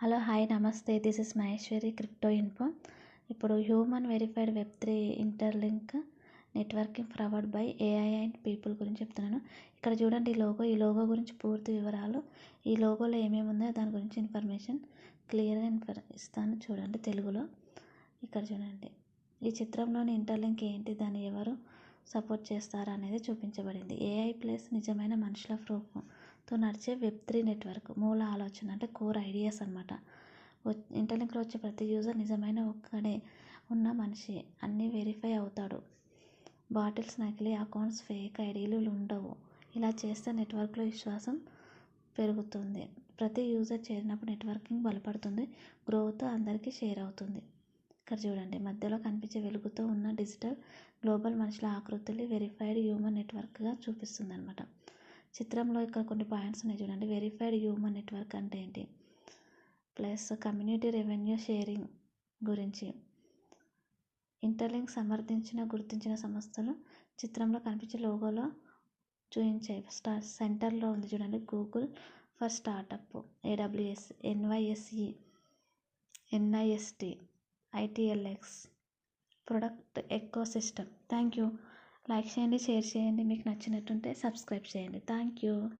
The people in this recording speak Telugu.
Hello hi namaste. This is Maheshwari crypto info. ఇప్పుడు human verified web three interlink networking provide by AI and people గురించి చెప్తున్నాను. ఇక్కడ చూడండి ఈ లోగో. ఈ లోగో గురించి పూర్తి వివరాలు. ఈ లోగోలో ఏమేమి ఉందో దాని గురించి ఇన్ఫర్మేషన్ క్లియర్గా ఇన్ఫర్ ఇస్తాను చూడండి తెలుగులో. ఇక్కడ చూడండి. ఈ చిత్రంలోని ఇంటర్లింక్ ఏంటి? దాన్ని ఎవరు సపోర్ట్ చేస్తారా అనేది చూపించబడింది ఏఐ ప్లస్ నిజమైన మనుషుల ప్రూఫ్తో నడిచే వెబ్ త్రీ నెట్వర్క్ మూల ఆలోచన అంటే కోర్ ఐడియాస్ అనమాట ఇంటర్నెట్లో వచ్చే ప్రతి యూజర్ నిజమైన ఒక్కడే ఉన్న మనిషి. అన్నీ వెరిఫై అవుతాడు. బాటిల్స్ నకిలీ అకౌంట్స్ ఫేక్ ఐడీలు ఉండవు ఇలా చేస్తే నెట్వర్క్లో విశ్వాసం పెరుగుతుంది. ప్రతి యూజర్ చేరినప్పుడు నెట్వర్కింగ్ బలపడుతుంది. గ్రోత్ అందరికీ షేర్ అవుతుంది. ఇక్కడ చూడండి. మధ్యలో కనిపించే వెలుగుతో ఉన్న డిజిటల్ గ్లోబల్ మనుషుల ఆకృతులు వెరిఫైడ్ హ్యూమన్ నెట్వర్క్గా చూపిస్తుంది అనమాట చిత్రంలో ఇక్కడ కొన్ని పాయింట్స్ ఉన్నాయి చూడండి. వెరిఫైడ్ హ్యూమన్ నెట్వర్క్ అంటే ఏంటి? ప్లస్ కమ్యూనిటీ రెవెన్యూ షేరింగ్ గురించి. ఇంటర్లింక్ సమర్థించిన గుర్తించిన సంస్థలు చిత్రంలో కనిపించే లోగోలో చూపించాయి స్టార్ సెంటర్లో ఉంది చూడండి. Google for startup AWS NYSE NIST ITLX product ecosystem thank you like చేయండి షేర్ చేయండి. మీకు నచ్చినట్టుంటే సబ్స్క్రైబ్ చేయండి. Thank you